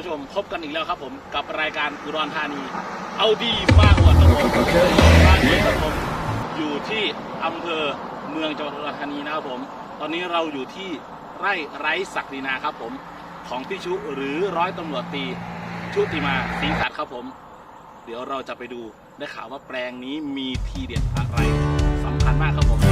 านผู้ชมพบกันอีกแล้วครับผมกับรายการอุดรธานี เอาดีมากกว่าครับผมร้านนี้ครับผมอยู่ที่อำเภอเมืองจังหวัดอุดรธานีนะครับผม ตอนนี้เราอยู่ที่ไร่ไร้ศักดินาครับผมของพี่ชุหรือร้อยตำรวจตีชุติมาสิงห์ขัดครับผม เดี๋ยวเราจะไปดูได้ข่าวว่าแปลงนี้มีทีเด็ดอะไรสำคัญมากครับผม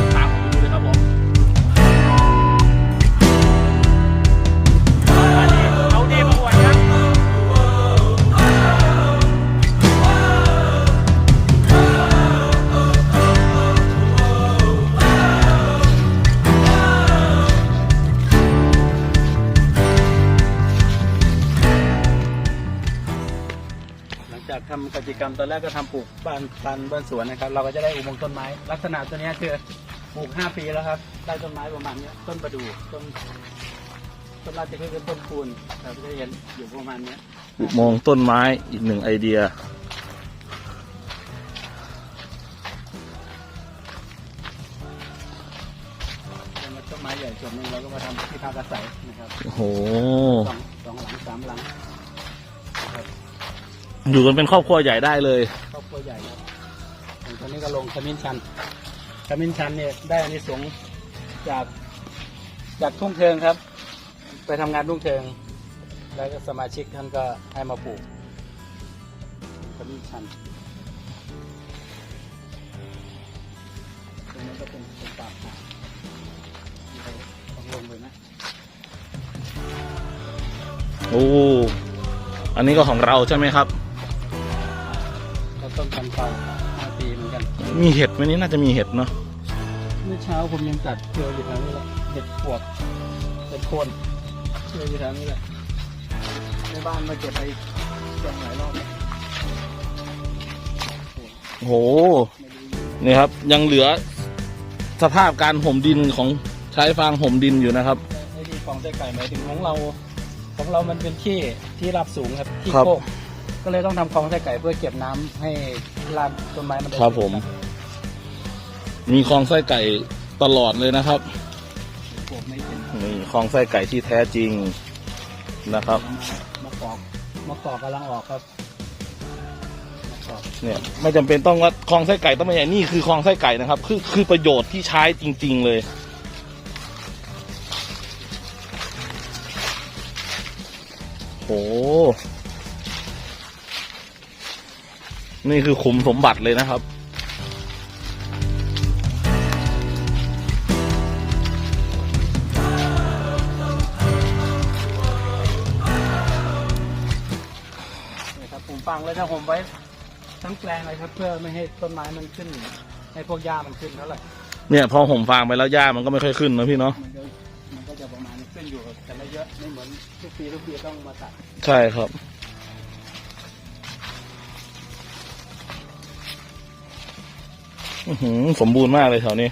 กทำกิจกรรมตอนแรกก็ทำปลูกบ้านบ้านบ้านสวนนะครับ เราก็จะได้อุโมงค์ต้นไม้ ลักษณะตัวเนี้ยคือปลูก 5 ปีแล้วครับได้ต้นไม้ประมาณเนี้ยต้นประดู่ต้นต้นราชพฤกษ์กับต้นคูนเราจะเห็นอยู่ประมาณเนี้ยอุโมงค์ต้นไม้อีกหนึ่งไอเดียเป็นต้นไม้ใหญ่ส่วนหนึ่งเราก็มาทำที่พักอาศัยนะครับโอ้โหสองสองหลังสามหลังนะครับ อยู่กันเป็นครอบครัวใหญ่ได้เลย ครอบครัวใหญ่ครับอย่างตอนนี้ก็ลงขมิ้นชันขมิ้นชันเนี่ยได้อานิสงส์จากจากทุ่งเทิงครับ ไปทำงานทุ่งเทิง แล้วก็สมาชิกท่านก็ให้มาปลูกขมิ้นชันตรงนี้ก็เป็นเป็นป่าหานี่เราต้องลงเลยนะโอ้ อันนี้ก็ของเราใช่ไหมครับแล้ว ต้นกันเปาห้าปีเหมือนกัน มีเห็ดไหมนี่น่าจะมีเห็ดเนาะเมื่อเช้าผมยังตัดเกลืออยู่แถวนี้แหละเห็ดปวกเห็ดโคนเกลืออยู่แถวนี้แหละในบ้านมาเก็บไปจองหลายรอบแล้วโอ้โหไม่รู้อยู่นี่ครับ ยังเหลือสภาพการห่มดินของใช้ฟางห่มดินอยู่นะครับ ไอ้ที่ฟองไส้ไก่หมายถึงของเรา ของเรามันเป็นที่ที่รับสูงครับที่ครับ โคก ก็เลยต้องทำคลองไส้ไก่เพื่อเก็บน้ำให้รากต้นไม้มันได้ครับผม มีคลองไส้ไก่ตลอดเลยนะครับปลูกไม่เป็นนี่คลองไส้ไก่ที่แท้จริงนะครับ มะกอกมะกอกกำลังออกครับมะกอกเนี่ยไม่จำเป็นต้องว่าคลองไส้ไก่ต้องมาใหญ่นี่คือคลองไส้ไก่นะครับคือคือประโยชน์ที่ใช้จริง ๆ เลย โห นี่คือขุมสมบัติเลยนะครับ นี่ครับผมฟังเลยนะผมไว้ทั้งแปลงเลยครับ เพื่อไม่ให้ต้นไม้มันขึ้น ให้พวกหญ้ามันขึ้นเท่าไหร่เนี่ยพอห่มฟางไปแล้วหญ้ามันก็ไม่ค่อยขึ้นนะพี่เนาะมันก็มันก็จะประมาณนี้ขึ้นอยู่กับแต่ละเยอะไม่เหมือนทุกปีทุกปีต้องมาตัด ใช่ครับ สมบูรณ์มากเลยแถวนี้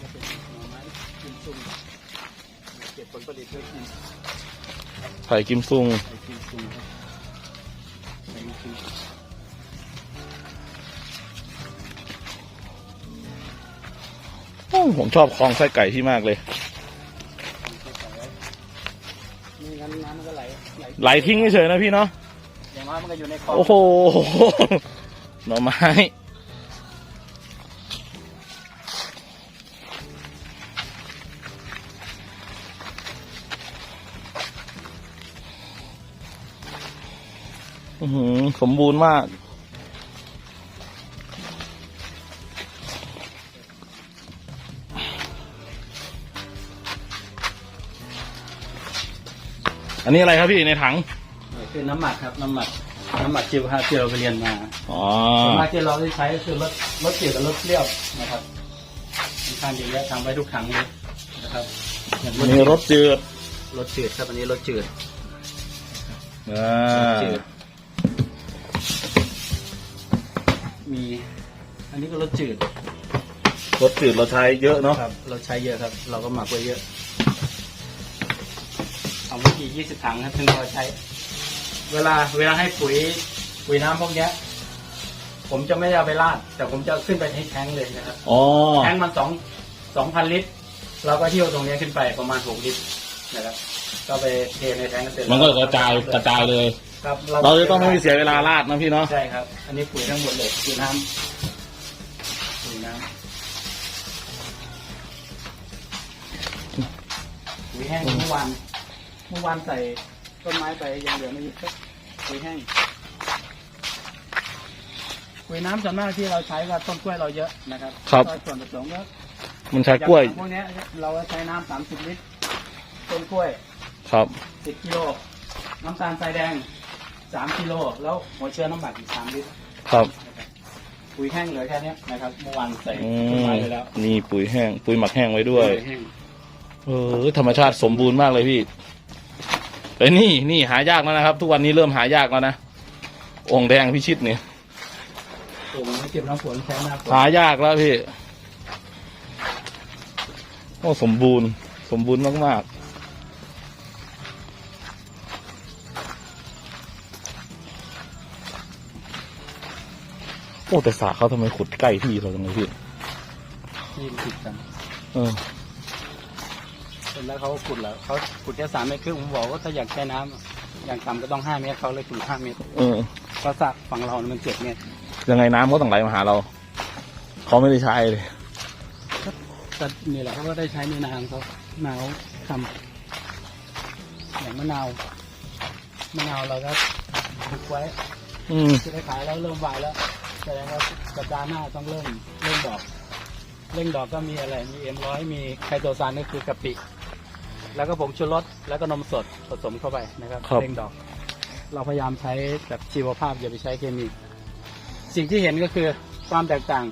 ก็เป็นหน่อไม้กินซุ่มเก็บผลผลิตไว้กินไผ่กิมซุงไปกินซุ่มครับไปกินโอ้ผมชอบคลองไส้ไก่ที่มากเลยนี่งั้นน้ำมันก็ไหลไหลไหลทิ้งเฉยๆนะพี่เนาะอย่างน้อยมันก็อยู่ในคลอง โอ้โห หน่อไม้อื้อหือสมบูรณ์มาก อันนี้อะไรครับพี่ในถัง คือน้ำหมักครับ น้ำหมัก น้ำหมักจิวฮะที่เราไปเรียนมาอ๋อส่วนมากที่เราได้ใช้ก็คือรสรสจืดกับรสเปรี้ยวนะครับค่อนข้างเยอะแยะทำไว้ทุกถังเลยนะครับอย่างอันนี้รสจืดรสจืดครับอันนี้รสจืดอ่าจืดมี อันนี้ก็รสจืดรสจืดเราใช้เยอะเนาะครับ เราใช้เยอะครับ เราก็หมักไว้เยอะเอาเมื่อกี้ยี่สิบถังครับซึ่งเราใช้ เวลาเวลาให้ปุ๋ยปุ๋ยน้ำพวกเนี้ย ผมจะไม่ได้เอาไปราดแต่ผมจะเอาขึ้นไปให้แทงเลยนะครับอ๋อแทงมันสองสองพันลิตรเราก็เที่ยวตรงเนี้ยขึ้นไปประมาณหกลิตรนะครับก็ไปเทในแทงเสร็จมันก็กระจายกระจายเลย ครับเราจะต้องไม่มีเสียเวลาลาดนะพี่เนาะใช่ครับ อันนี้ปุ๋ยทั้งหมดเลยปุ๋ยน้ำปุ๋ยน้ำปุ๋ยแห้งเมื่อวานเมื่อวานใส่ต้นไม้ไปยังเหลือไม่เยอะ ปุ๋ยแห้งปุ๋ยน้ำส่วนมากที่เราใช้ก็ต้นกล้วยเราเยอะนะครับครับ ก็ส่วนผสมก็มันใช้กล้วย อางพวกเนี้ยเราใช้น้ำสามสิบลิตร ต้นกล้วยครับ สิบกิโล น้ำตาลทรายแดงสามกิโล แล้วหัวเชื้อน้ำหมักอีกสามลิตรครับ นะครับปุ๋ยแห้งเหลือแค่เนี้ยนะครับเมื่อวานใส่อืต้นมไม้ไปแล้วมีปุ๋ยแห้ง ปุ๋ยหมักแห้งไว้ด้วย ปุ๋แห้ง เออ ธรรมชาติสมบูรณ์มากเลยพี่ เอ้ยนี่นี่หายากแล้วนะครับ ทุกวันนี้เริ่มหายากแล้วนะองค์แดงพิชิตเนี่ยโอ้มันไม่เก็บน้ำฝนใช้หน้าฝนหายากแล้วพี่โอ้สมบูรณ์ สมบูรณ์มากๆโอ้แต่สระเขาทำไมขุดใกล้ที่เราจังเลยพี่ที่ติดกันเออเสร็จ แล้วเขาก็ขุดแล้วเขาขุดแค่สามเมตรครึ่งผมบอกว่าถ้าอยากใช้น้ำอย่างต่ำก็ต้องห้าเมตรเขาเลยขุดห้าเมตรเออเพราะสระฝั่งเรามันเจ็ดเมตรยังไงน้ำก็ต้องไหลมาหาเราเขาไม่ได้ใช้เลยก็นี่แหละเขาก็ได้ใช้ในนาของเขานาเขาทำอย่างมะนาวมะนาวเราก็ปลูกไว้อืมจะได้ขายแล้วเริ่มวายแล้วแสดงว่าสัปดาห์หน้าต้องเริ่มเริ่มดอกเร่งดอกก็มีอะไร มีเอ็มร้อยมีไคโตซานก็คือกะปิ แล้วก็ผงชูรสแล้วก็นมสดผสมเข้าไปนะครับครับ เร่งดอก เราพยายามใช้แบบชีวภาพอย่าไปใช้เคมี สิ่งที่เห็นก็คือความแตกต่าง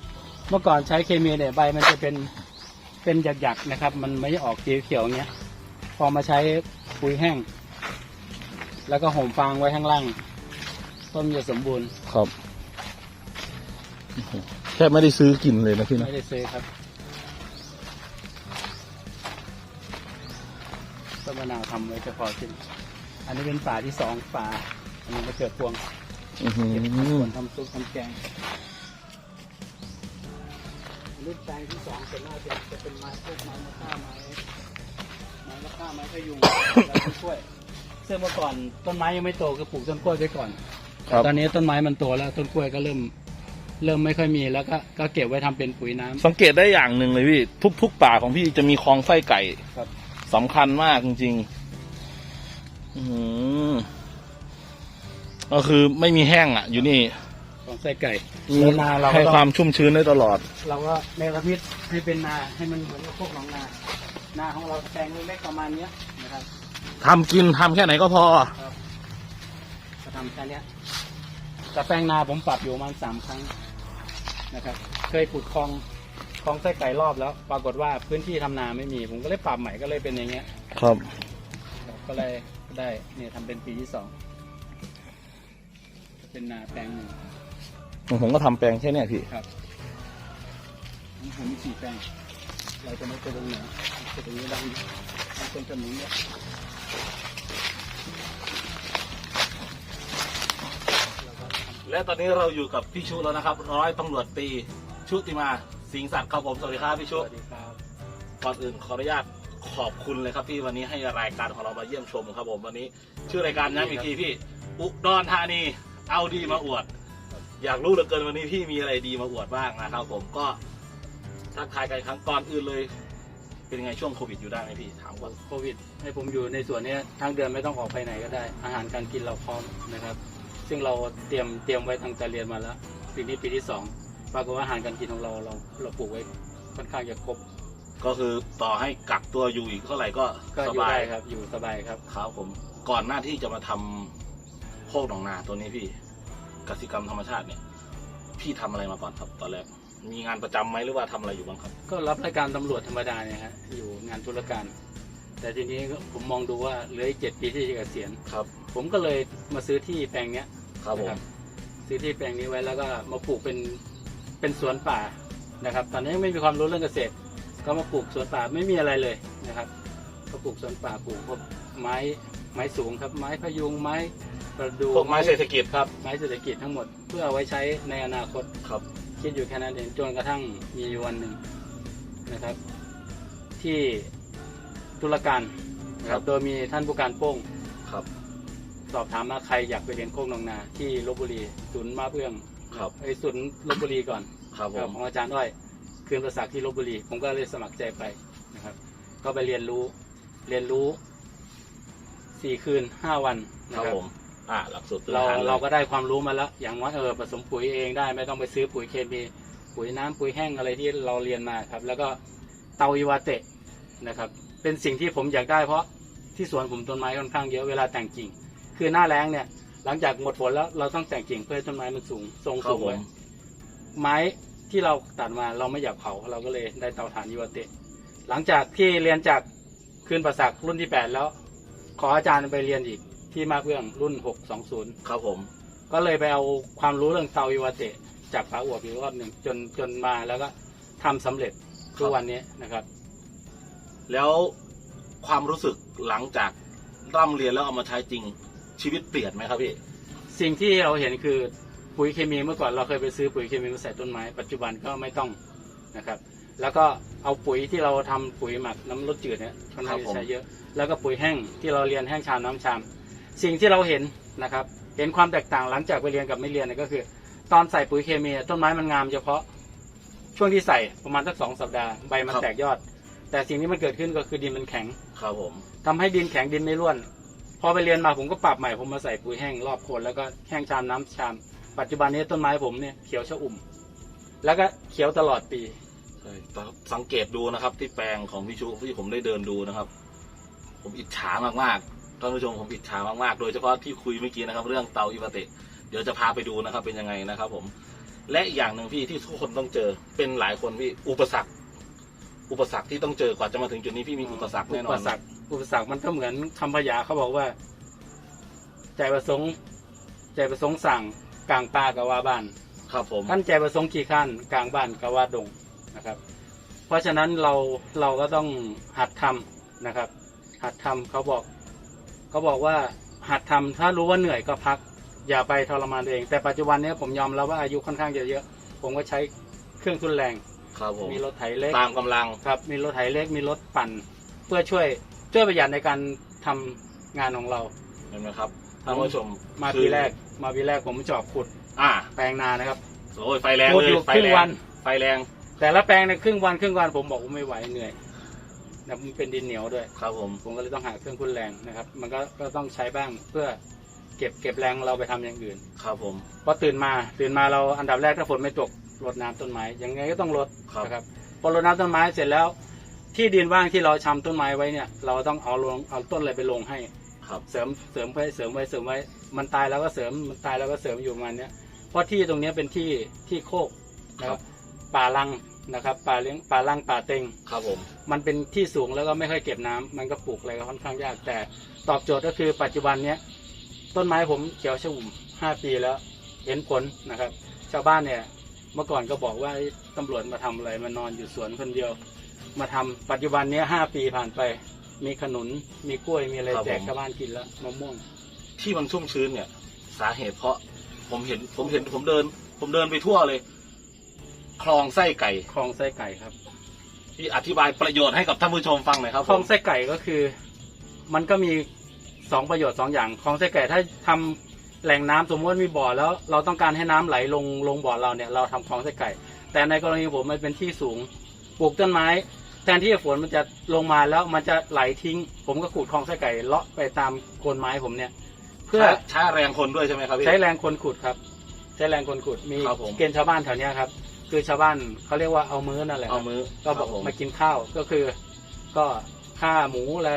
เมื่อก่อนใช้เคมีเนี่ยใบมันจะเป็นเป็นหยักๆนะครับ มันไม่ออกสีเขียวๆอย่างเงี้ย พอมาใช้ปุ๋ยแห้ง แล้วก็ห่มฟางไว้ข้างล่างต้นมันจะสมบูรณ์ครับแค่ไม่ได้ซื้อกินเลยนะพี่นะไม่ได้ซื้อครับ นมะนาวทำไว้เฉพาะกินอันนี้เป็นป่าที่สองป่าอันนี้มะเขือพวงอื้อหือเก็บทำส่วนทำซุปทำแกงอันนี้แปลงที่สองส่วนมากจะจะเป็นไม้พวกไม้มะค่าไม้ไม้มะค่าไม้พะยุงแล้วต้นกล้วยซึ่งเมื่อก่อนต้นไม้ยังไม่โตก็ปลูกต้นกล้วยไว้ก่อนครับตอนนี้ต้นไม้มันโตแล้วต้นกล้วยก็เริ่ม เริ่มไม่ค่อยมีแล้วก็ก็เก็บไว้ทำเป็นปุ๋ยน้ำ สังเกตได้อย่างหนึ่งเลยพี่ ทุกทุกป่าของพี่จะมีคลองไส้ไก่ ครับ สำคัญมากจริงๆอื้อหือก็คือไม่มีแห้งอะ อยู่นี่ของไส้ไก่มีแล้วนาเราก็ให้ต้องความชุ่มชื้นได้ตลอด เราก็เนรมิตให้เป็นนาให้มันเหมือนกับพวกหนองนา นาของเราแปลงเล็กๆประมาณเนี้ยนะครับทำกินทำแค่ไหนก็พอจะทำแค่เนี้ยแต่แปลงนาผมปรับอยู่ประมาณสามครั้งนะครับ เคยขุดคลอง คลองไส้ไก่รอบแล้ว ปรากฏว่าพื้นที่ทำนาไม่มี ผมก็เลยปรับใหม่ก็เลยเป็นอย่างเงี้ย ครับ ก็เลยได้เนี่ยทำเป็นปีที่สองเป็นนาแปลงหนึ่งผมก็ทำแปลงแค่เนี้ยพี่ครับของผมมีสี่แปลง เราจะไม่ไปตรงไหนไปตรงนี้ดังต้นขนุนเนี่ยและตอนนี้เราอยู่กับพี่ชุแล้วนะครับ ร้อยตำรวจตรีชุติมา สิงห์ศักดิ์ครับผมสวัสดีครับพี่สชุวัสดีครับก่อนอื่นขออนุญาตขอบคุณเลยครับที่วันนี้ให้รายการของเรามาเยี่ยมชมครับผมวันนี้ ชื่อรายการย้ำอีกทีพี่ อุดรธานีเอาดีมาอวด อยากรู้เหลือเกินวันนี้พี่มีอะไรดีมาอวดบ้างนะครับผมก็ทักทายกันอีกครั้งก่อนอื่นเลย เป็นยังไงช่วงโควิดอยู่ได้ไหมพี่ถามก่อนโควิด ให้ผมอยู่ในส่วนเนี้ยทั้งเดือนไม่ต้องออกไปไหนก็ได้ อาหารการกินเราพร้อมนะครับ ซึ่งเราเตรียมเตรียมไว้ตั้งแต่เรียนมาแล้วปีนี้ปีที่สอง ปรากฏว่าอาหารการกินของเราเราเราปลูกไว้ค่อนข้างจะครบก็คือต่อให้กักตัวอยู่อีกเท่าไหร่ก็ก็สอยู่บายได้ครับอยู่สบายครับ ครับผม ก่อนหน้าที่จะมาทำโคกหนองนาตัวนี้พี่กสิกรรมธรรมชาติเนี่ย พี่ทำอะไรมาก่อนครับตอนแรก มีงานประจำไหมหรือว่าทำอะไรอยู่บ้างครับ ก็รับรายการตำรวจธรรมดาเนี่ยฮะอยู่งานธุรการ แต่ทีนี้ก็ผมมองดูว่าเหลืออีกเจ็ดปีที่จะเกษียณครับผมก็เลยมาซื้อที่แปลงเนี้ยครับผม นะซื้อที่แปลงนี้ไว้แล้วก็มาปลูกเป็น เป็นสวนป่านะครับ ตอนนี้ยังไม่มีความรู้เรื่องเกษตร ก็มาปลูกสวนป่าไม่มีอะไรเลยนะครับก็ปลูกสวนป่าปลูกพวกไม้ไม้สูงครับ ไม้พะยุงไม้ประดู่พวกไม้เศรษฐกิจครับไม้เศรษฐกิจทั้งหมดเพื่อเอาไว้ใช้ในอนาคตครับ คิดอยู่แค่นั้นเองจนกระทั่งมีอยู่วันหนึ่งนะครับ ที่ตุลาการนะคครัรับบโดยมีท่านผู้การโป้งครับ สอบถามว่าใครอยากไปเรียนโคกนองนา ที่ลบบุรีศูนย์มาเพื่อง ครับ ไอ้ยศูนย์ลบบุรีก่อนครับผครับมของอาจารย์อ้อยคืนประศักดิ์ที่ลบบุรี ผมก็เลยสมัครใจไปนะครับ ก็ไปเรียนรู้ เรียนรู้สี่คืนห้าวันคนะรับครับ ผมอ่าหลักสูตรพื้นเราฐานลยเราก็ได้ความรู้มาแล้ว อย่างว่าเออผสมปุ๋ยเองได้ไม่ต้องไปซื้อปุ๋ยเคมีปุ๋ยน้ำปุ๋ยแห้งอะไรที่เราเรียนมาครับ แล้วก็เตาอิวาเตะนะครับ เป็นสิ่งที่ผมอยากได้เพราะที่สวนผมต้นไม้ค่อนข้างเยอะเวลาแต่งกิ่ง คือหน้าแล้งเนี่ย หลังจากหมดฝนแล้วเราต้องแต่งกิ่งเพื่อให้ต้นไม้มันสูงทรงครับสูงผไว้มไม้ที่เราตัดมาเราไม่อยากเผาเราก็เลยได้เตาถ่านอิวาเตะ หลังจากที่เรียนจากคืนประศักดิ์รุ่นที่แปดแล้ว ขออาจารย์ไปเรียนอีกที่มาเพื่องรุ่นหกสองศูนย์ครับผม ก็เลยไปเอาความรู้เรื่องเตาอิวาเตะ จากฝาอวบอีกรอบหนึ่งจนจนมาแล้วก็ทำสำเร็จทุกวันนี้นะครับ แล้วความรู้สึกหลังจากร่ำเรียนแล้วเอามาใช้จริง ชีวิตเปลี่ยนไหมครับพี่สิ่งที่เราเห็นคือปุ๋ยเคมีเมื่อก่อนเราเคยไปซื้อปุ๋ยเคมีมาใส่ต้นไม้ ปัจจุบันก็ไม่ต้องนะครับ แล้วก็เอาปุ๋ยที่เราทำปุ๋ยหมักน้ำรดจืดเนี่ยค่อนข้างครับจะผมใช้เยอะ แล้วก็ปุ๋ยแห้งที่เราเรียนแห้งชามน้ำชาม สิ่งที่เราเห็นนะครับ เห็นความแตกต่างหลังจากไปเรียนกับไม่เรียนเนี่ยก็คือ ตอนใส่ปุ๋ยเคมีต้นไม้มันงามเฉพาะช่วงที่ใส่ประมาณสักสองสัปดาห์ใบมันแตกยอด แต่สิ่งที่มันเกิดขึ้นก็คือดินมันแข็ง ครับผม ทำให้ดินแข็งดินไม่ร่วน พอไปเรียนมาผมก็ปรับใหม่ผมมาใส่ปุ๋ยแห้งรอบโคนแล้วก็แห้งชามน้ำชาม ปัจจุบันนี้ต้นไม้ผมเนี่ยเขียวชอุ่ม แล้วก็เขียวตลอดปีใช่สังเกตดูนะครับ ที่แปลงของพี่ชูที่ผมได้เดินดูนะครับ ผมอิจฉามากๆท่านผู้ชมผมอิจฉามากๆ โดยเฉพาะที่คุยเมื่อกี้นะครับ เรื่องเตาอิวาเตะเดี๋ยวจะพาไปดูนะครับเป็นยังไงนะครับ ผม และอีกอย่างหนึ่งพี่ที่ทุกคนต้องเจอเป็นหลายคนพี่อุปสรรค อุปสรรคที่ต้องเจอกว่าจะมาถึงจุดนี้พี่มีอุปสรรคแน่นอุอปนสรรค อุปสรรคมันก็เหมือนคำพยาเขาบอกว่า ใจประสงค์ ใจประสงค์สั่งกลางป่ากับว่าบ้านครับผมท่านใจประสงค์ขี่ข้านกลางบ้านกับว่าดงนะครับ เพราะฉะนั้นเราเราก็ต้องหัดทำนะครับ หัดทำเขาบอกเขาบอกว่าหัดทำถ้ารู้ว่าเหนื่อยก็พัก อย่าไปทรมานตัวเอง แต่ปัจจุบันเนี้ยผมยอมรับว่าอายุค่อนข้างจะเยอะผมก็ใช้เครื่องทุนแรงครับผมมีรถไถเล็กตามกำลังครับ มีรถไถเล็กมีรถปั่น เพื่อช่วย ช่วยประหยัดในการทำงานของเรา เห็นไหมครับท่านผู้ชมมาคือปีแรก มาปีแรกผมจอบขุดอ่าแปลงนานะครับโอ้ยไฟแรงพูดเลอยู่ยไฟครึ่งแรงวันไฟแรงแต่ละแปลงในยครึ่งวันครึ่งวันผมบอกว่าไม่ไหวเหนื่อยนะมันเป็นดินเหนียวด้วย ครับผมผมก็เลยต้องหาเครื่องทุนแรงนะครับ มันก็ก็ต้องใช้บ้างเพื่อเก็บเก็บแรงเราไปทำอย่างอื่น ครับผม พอตื่นมาตื่นมาเราอันดับแรกถ้าฝนไม่ตกรดน้ำต้นไม้ยังไงก็ต้องรดครับ นะครับพอรดน้ำต้นไม้เสร็จแล้ว ที่ดินว่างที่เราชำต้นไม้ไว้เนี่ย เราต้องเอาลงเอาต้นอะไรไปลงให้ ครับ เสริมเสริมไปเสริมไว้เสริมไว้ มันตายแล้วก็เสริมมันตายแล้วก็เสริมอยู่ประมันเนี้ยเพราะที่ตรงเนี้ยเป็นที่ที่โคกนะครับ ป่าลังนะครับ ป่าเลี้ยงป่าลังป่าเต็งครับผม มันเป็นที่สูงแล้วก็ไม่ค่อยเก็บน้ำมันก็ปลูกอะไรก็ค่อนข้างยากแต่ตอบโจทย์ก็คือปัจจุบันเนี้ยต้นไม้ผมเขียวชอุ่มห้าปีแล้ว เห็นผลนะครับ ชาวบ้านเนี่ยเมื่อก่อนก็บอกว่าเอ้ยตำรวจมาทำอะไรมานอนอยู่สวนคนเดียว มาทำปัจจุบันเนี้ยห้าปีผ่านไป มีขนุนมีกล้วยมีอะไรแจกชาวบ้านกินแล้วมะม่วง ที่มันชุ่มชื้นเนี่ย สาเหตุเพราะผมเห็นผมเห็นผมเดิน ผมเดินไปทั่วเลย คลองไส้ไก่คลองไส้ไก่ครับ ที่อธิบายประโยชน์ให้กับท่านผู้ชมฟังหน่อยครับคลองผมไส้ไก่ก็คือ มันก็มีสองประโยชน์สองอย่างคลองไส้ไก่ถ้าทำแหล่งน้ำสมมติว่ามีบ่อแล้วเราต้องการให้น้ำไหลลงลงบ่อเราเนี่ยเราทำคลองไส้ไก่ แต่ในกรณีผมมันเป็นที่สูงปลูกต้นไม้ แทนที่ฝนมันจะลงมาแล้วมันจะไหลทิ้ง ผมก็ขูดคลองไส้ไก่เลาะไปตามโคนไม้ผมเนี่ย เพื่อใช้ใช้แรงคนด้วยใช่ไหมครับพี่ ใช้แรงคนขุดครับ ใช้แรงคนขุดมีครับผม เกณฑ์ชาวบ้านแถวเนี้ยครับ คือชาวบ้านเขาเรียกว่าเอามื้อนั่นแหละคเอารับมือก็บอกครับผม มากินข้าวก็คือ ก็ฆ่าหมูอะไร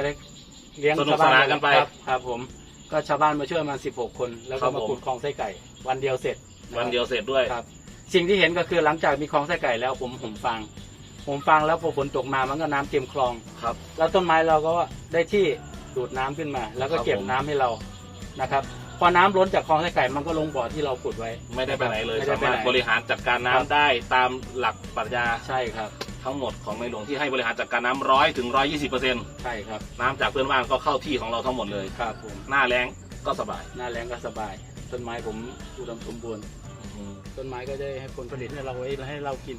เลี้ยงสนุกชาวบ้านสนานกันไปครับครับ ผมก็ชาวบ้านมาช่วยมาสิบหกคน แล้วครัก็บมาผมขุดคลองไส้ไก่ วันเดียวเสร็จะครับวันเดียวเสร็จด้วย ครับ สิ่งที่เห็นก็คือหลังจากมีคลองไส้ไก่แล้วผมผมฟัง ผมฟังแล้วพอฝนตกมามันก็น้ำเต็มคลอง ครับ แล้วต้นไม้เราก็ได้ที่ดูดน้ำขึ้นมา แล้วก็ครับเก็บผม น้ำให้เรานะครับ พอน้ำล้นจากคลองไส้ไก่มันก็ลงบ่อที่เราขุดไว้ ไม่ได้ไปไหนเลย ไม่ได้สาไปมารไหถนบริหารจัดการน้ำครับ ได้ตามหลักปรัชญาใช่ครับ ทั้งหมดของในหลวงที่ให้บริหารจัดการน้ำร้อยถึงร้อยยี่สิบเปอร์เซ็นต์ใช่ครับน้ำจากเพื่อนบ้านก็เข้าที่ของเราทั้งหมดเลย ครับผมหน้าแรงก็สบาย หน้าแรงก็สบาย ต้นไม้ผมอุดมสมบูรณ์อืมต้นไม้ก็ได้ให้ผลผลิตให้เราไว้ให้เรากิน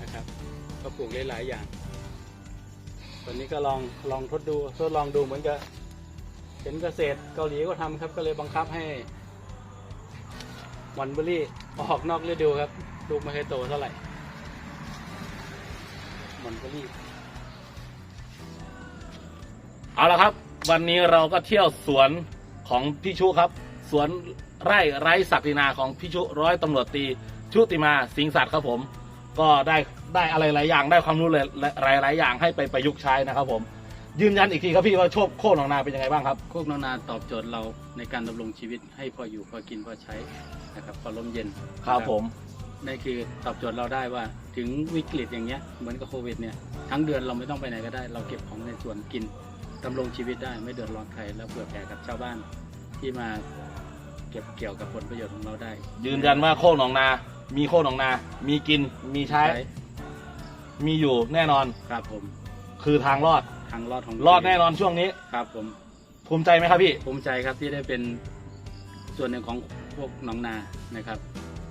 นะครับ ก็ปลูกหลายๆอย่างวันนี้ก็ลองลองทดดูทดลองดูเหมือนกับเห็นเกษตรเกาหลีก็ทำครับ ก็เลยบังคับให้วันเบอรี่ออกนอกฤดูครับลูกไม่เคยโตเท่าไหร่มันเบอรี่เอาละครับ วันนี้เราก็เที่ยวสวนของพี่ชุครับ สวนไร่ไร้ศักดินาของพี่ชุร้อยตำรวจตรีชุติมาสิงห์สัตว์ครับผม ก็ได้ได้อะไรหลายอย่างได้ความรู้หลายหลายๆอย่างให้ไปประยุกต์ใช้นะครับผมยืนยันอีกทีครับพี่ว่าโชคโค่นของนาเป็นยังไงบ้างครับโคกนองนาตอบโจทย์เราในการดำรงชีวิตให้พออยู่พอกินพอใช้นะครับพอลมเย็นครับผมนี่คือตอบโจทย์เราได้ว่าถึงวิกฤตอย่างเงี้ยเหมือนกับโควิดเนี่ยทั้งเดือนเราไม่ต้องไปไหนก็ได้ เราเก็บของในสวนกินดำรงชีวิตได้ไม่เดือดร้อนใครแล้วเผื่อแผ่กับชาวบ้านที่มาเก็บเกี่ยวกับผลประโยชน์ของเราได้ ยืนยันว่าโค่นของนา มีโค่นของนา มีกิน มีใช้ มีอยู่แน่นอน ครับผม คือทางรอด ทางรอดของรอดแน่นอนช่วงนี้ ครับผม ภูมิใจไหมครับพี่ ภูมิใจครับที่ได้เป็นส่วนหนึ่งของพวกหนองนา นะครับ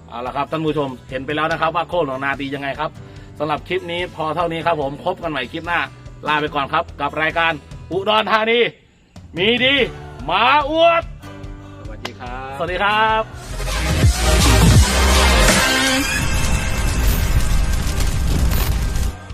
เอาละครับท่านผู้ชม เห็นไปแล้วนะครับ ว่าโค่นของนาดียังไงครับสำหรับคลิปนี้พอเท่านี้ครับผมพบกันใหม่คลิปหน้า ลาไปก่อนครับ กับรายการอุดรธานี มีดีหมาอวด สวัสดีครับ สวัสดีครับ